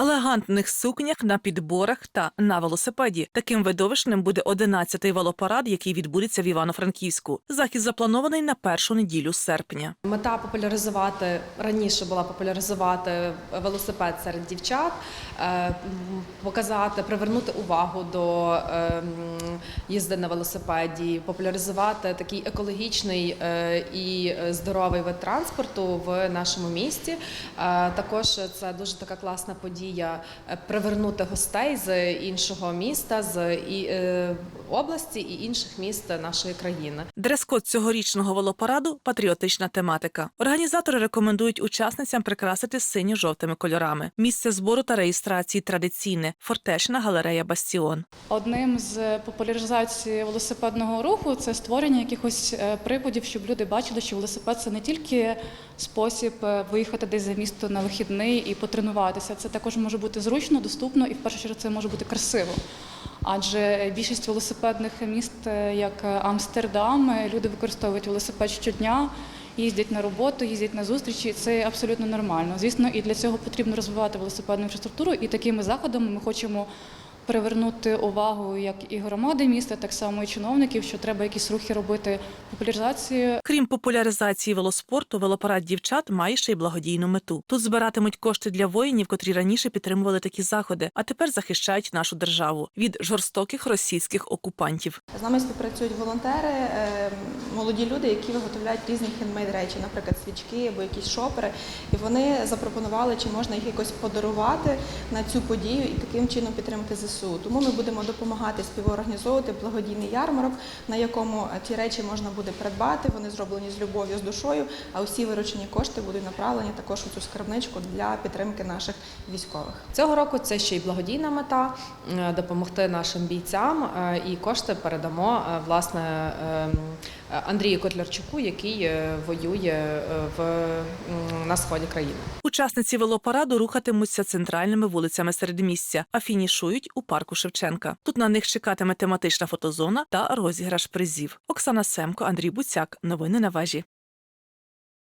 елегантних сукнях на підборах та на велосипеді. Таким видовищним буде 11-й велопарад, який відбудеться в Івано-Франківську. Захід запланований на першу неділю серпня. Мета популяризувати раніше була популяризувати велосипед серед дівчат, е, показати, привернути увагу до е, їзди на велосипеді, популяризувати такий екологічний е, і здоровий вид транспорту в нашому місті. Е, Також це дуже така класна подія е, привернути гостей з іншого міста, з і, е, області і інших міст нашої країни. Дрес-код цьогорічного велопараду патріотична тематика. Організатори рекомендують учасницям прикрасити синьо-жовтими кольорами. Місце збору та реєстрації традиційне фортечна галерея Бастіон. Одним з популяризації велосипедного руху це створення якихось е, приводів, щоб люди бачили, що велосипед це не тільки спосіб е, виїхати десь за місто на вихідний і потренуватися. Це також може бути зручно, доступно і в першу чергу це може бути красиво. Адже більшість велосипедних міст, е, як Амстердам, е, люди використовують велосипед щодня. Їздять на роботу, їздять на зустрічі. Це абсолютно нормально. Звісно, і для цього потрібно розвивати велосипедну інфраструктуру. І такими заходами ми хочемо привернути увагу як і громади міста, так само і чиновників, що треба якісь рухи робити популяризацію Крім популяризації велоспорту, велопарад дівчат має ще й благодійну мету. Тут збиратимуть кошти для воїнів, котрі раніше підтримували такі заходи, а тепер захищають нашу державу від жорстоких російських окупантів. З нами співпрацюють волонтери, е, молоді люди, які виготовляють різні хендмейд речі, наприклад, свічки або якісь шопери. І вони запропонували, чи можна їх якось подарувати на цю подію і таким чином підтримати ЗСУ. Тому ми будемо допомагати співорганізовувати благодійний ярмарок, на якому ті речі можна буде придбати. Вони зроблені з любов'ю, з душою. А усі виручені кошти будуть направлені також у цю скарбничку для підтримки наших військових. Цього року це ще й благодійна мета е, допомогти нашим бійцям, е, і кошти передамо е, власне е, Андрію Котлярчуку, який воює в на сході країни. Учасниці велопараду рухатимуться центральними вулицями середмістя, а фінішують у парку Шевченка. Тут на них чекатиме тематична фотозона та розіграш призів. Оксана Семко, Андрій Буцяк. Новини на вежі.